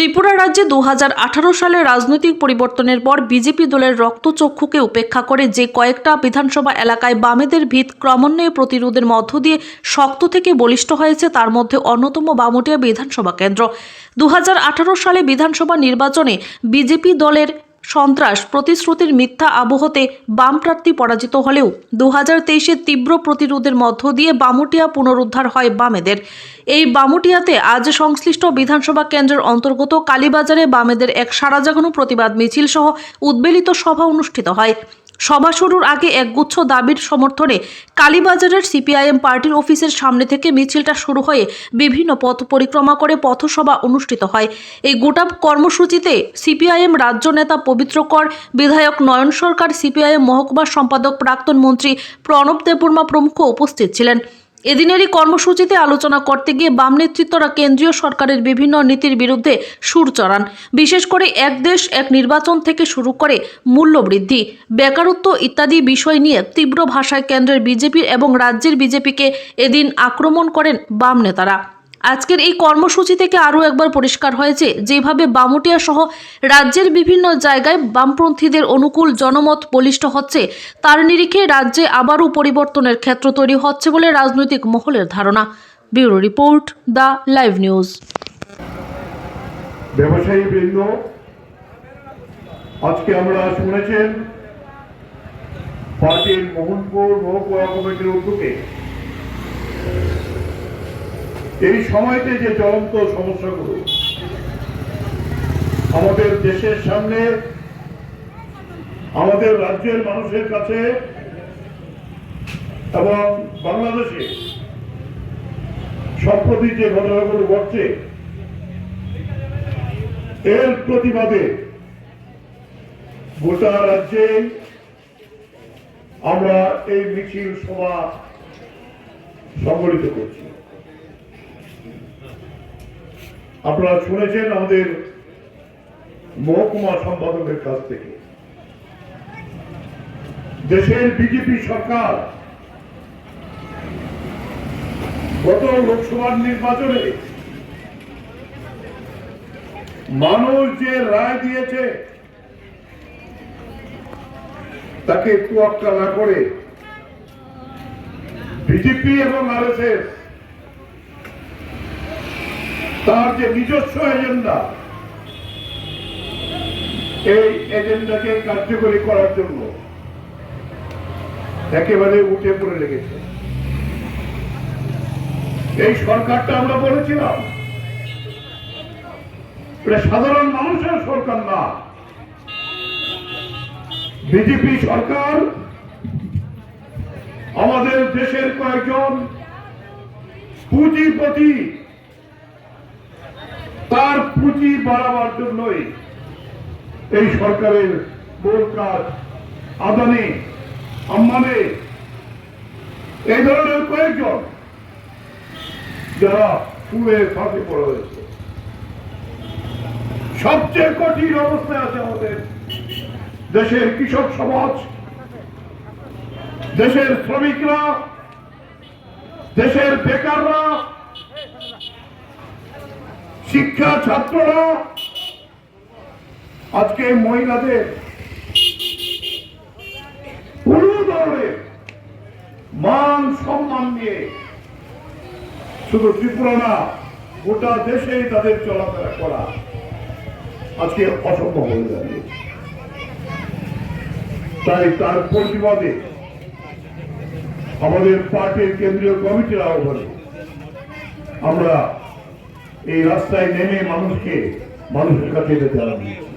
ত্রিপুরা রাজ্যে দু হাজার আঠারো সালে রাজনৈতিক পরিবর্তনের পর বিজেপি দলের রক্তচক্ষুকে উপেক্ষা করে যে কয়েকটা বিধানসভা এলাকায় বামেদের ভিত ক্রমান্বয়ে প্রতিরোধের মধ্য দিয়ে শক্ত থেকে বলিষ্ঠ হয়েছে, তার মধ্যে অন্যতম বামটিয়া বিধানসভা কেন্দ্র। দু হাজার আঠারো সালে বিধানসভা নির্বাচনে বিজেপি দলের সন্ত্রাস, প্রতিশ্রুতির মিথ্যা আবহতে বাম প্রার্থী পরাজিত হলেও দু হাজার তীব্র প্রতিরোধের মধ্য দিয়ে বামুটিয়া পুনরুদ্ধার হয় বামেদের। এই বামুটিয়াতে আজ সংশ্লিষ্ট বিধানসভা কেন্দ্রের অন্তর্গত কালীবাজারে বামেদের এক সারা জাগানো প্রতিবাদ মিছিল সহ উদ্বেলিত সভা অনুষ্ঠিত হয়। সভা শুরুর আগে একগুচ্ছ দাবির সমর্থনে কালীবাজারের সিপিআইএম পার্টির অফিসের সামনে থেকে মিছিলটা শুরু হয়ে বিভিন্ন পথ পরিক্রমা করে পথসভা অনুষ্ঠিত হয়। এই গোটা কর্মসূচিতে সিপিআইএম রাজ্য নেতা পবিত্র কর, বিধায়ক নয়ন সরকার, সিপিআইএম মহকুমার সম্পাদক প্রাক্তন মন্ত্রী প্রণব দেববর্মা প্রমুখ উপস্থিত ছিলেন। এদিনেরই কর্মসূচিতে আলোচনা করতে গিয়ে বাম নেতৃত্বরা কেন্দ্রীয় সরকারের বিভিন্ন নীতির বিরুদ্ধে সুর চড়ান। বিশেষ করে এক দেশ, এক নির্বাচন থেকে শুরু করে মূল্যবৃদ্ধি বেকারত্ব ইত্যাদি বিষয় নিয়ে তীব্র ভাষায় কেন্দ্রের বিজেপির এবং রাজ্যের বিজেপিকে এদিন আক্রমণ করেন বাম নেতারা। আজকের এই কর্মসূচি থেকে আরও একবার পরিষ্কার হয়েছে যেভাবে বামুটিয়া সহ রাজ্যের বিভিন্ন জায়গায় বামপন্থীদের অনুকূল জনমত বলিষ্ঠ হচ্ছে, তার নিরিখে রাজ্যে আবারও পরিবর্তনের ক্ষেত্র তৈরি হচ্ছে বলে রাজনৈতিক মহলের ধারণা। Bureau report, the live news. ব্যবসায়ী বৃন্দ, আজকে আমরা শুনেছেন পার্টির মোহনপুর মহকুমা কমিটির উদ্যোগে এই সময়তে যে জ্বলন্ত সমস্যাগুলো আমাদের দেশের সামনে, আমাদের রাজ্যের মানুষের কাছে এবং বাংলাদেশে সম্প্রতি যে ঘটনাগুলো ঘটছে, এর প্রতিবাদে গোটা রাজ্যে আমরা এই মিছিল সভা সংগঠিত করছি। আপনারা শুনেছেন আমাদের মহকুমা সম্পাদকের কাছ থেকে। দেশের বিজেপি সরকার গত লোকসভার নির্বাচনে মানুষ যে রায় দিয়েছে, তাকে তোয়াক্কা না করে বিজেপি এবং আরএসএস তার যে নিজস্ব এজেন্ডা, এই এজেন্ডাকে কার্যকরী করার জন্য একেবারে উঠে পড়ে লেগেছে। এই সরকারটা আমরা বলেছিলাম সাধারণ মানুষের সরকার না। বিজেপি সরকার আমাদের দেশের কয়েকজন পুঁজিপতি তার পুঁজি বাড়াবার জন্যই এই সরকারের মূল কাজ। আদানি আম্বানি এই ধরনের কয়েকজন যারা ফুলের ফাঁকে পড়ে রয়েছে। সবচেয়ে কঠিন অবস্থায় আছে আমাদের দেশের কৃষক সমাজ, দেশের শ্রমিকরা, দেশের বেকাররা শিক্ষা ছাত্ররা আজকে মহিলাদের পুরো ধরনের মান সম্মান নিয়ে শুধু ত্রিপুরা না, গোটা দেশেই তাদের চলাফেরা করা আজকে অসম্ভব হয়ে দাঁড়িয়েছে তাই তার প্রতিবাদে আমাদের পার্টির কেন্দ্রীয় কমিটির আহ্বানে আমরা এই রাস্তায় নেমে মানুষকে মানুষের কাছে যেতে আরম্ভ।